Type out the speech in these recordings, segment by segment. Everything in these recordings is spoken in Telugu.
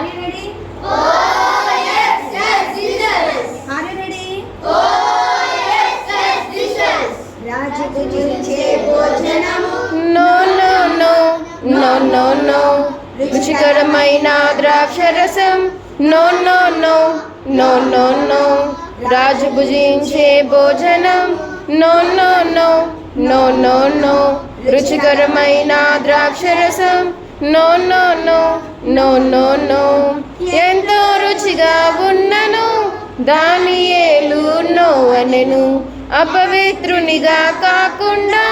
Are you ready? Are you ready? రాజు భుజించే భోజనము no no no no no no రుచికరమైన ద్రాక్షరసం no no no no no no రాజు భుజించే భోజనం no no no no no no రుచికరమైన ద్రాక్షరసం no no no no no no ఎంతో రుచిగా ఉన్నను దాని ఏలు నో అనెను అపవిత్రునిగా కాకుండా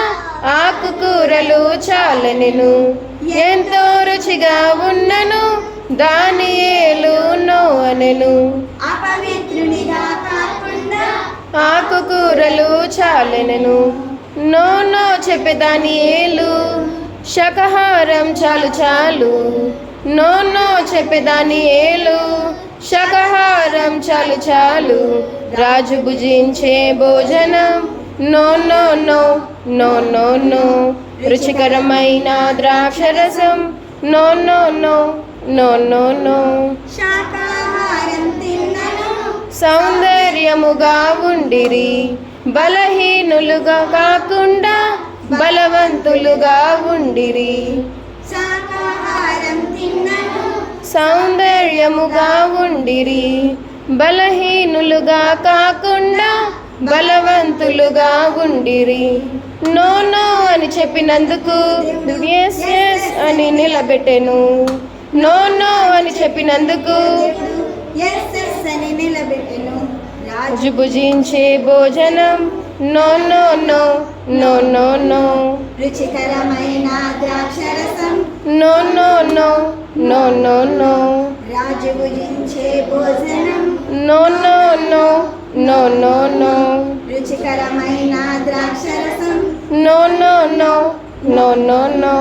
ఆకుకూరలు చాలనెను. ఎంతో రుచిగా ఉన్నను దాని ఏలు నో అనెను అపవిత్రునిగా కాకుండా ఆకుకూరలు చాలెనను. నో నో చెప్పేదాని ఏలు శాకాహారం చాలు చాలు. నో నో చెప్పేదాని ఏలు. శాకాహారం చాలు చాలు. రాజు భుజించే భోజనం. No no no no no no. రుచికరమైన ద్రాక్షరసం. No no no no no no. సౌందర్యముగా ఉండిరి. బలహీనులుగా కాకుండా బలవంతులుగా ఉండిరి. సౌందర్యముగా ఉండిరి. బలహీనులుగా కాకుండా బలవంతులుగా ఉండిరి. నో నో అని చెప్పినందుకు ఎస్ ఎస్ అని నిలబెట్టెను. నో నో అని చెప్పినందుకు ఎస్ ఎస్ అని నిలబెట్టెను. రాజు రాజు భుజించే భోజనం no no no no no no రుచికరమైన ద్రాక్షరసం no no no no no no రాజు భుజించే భోజనం no no no no no no రుచికరమైన ద్రాక్షరసం no no no no no no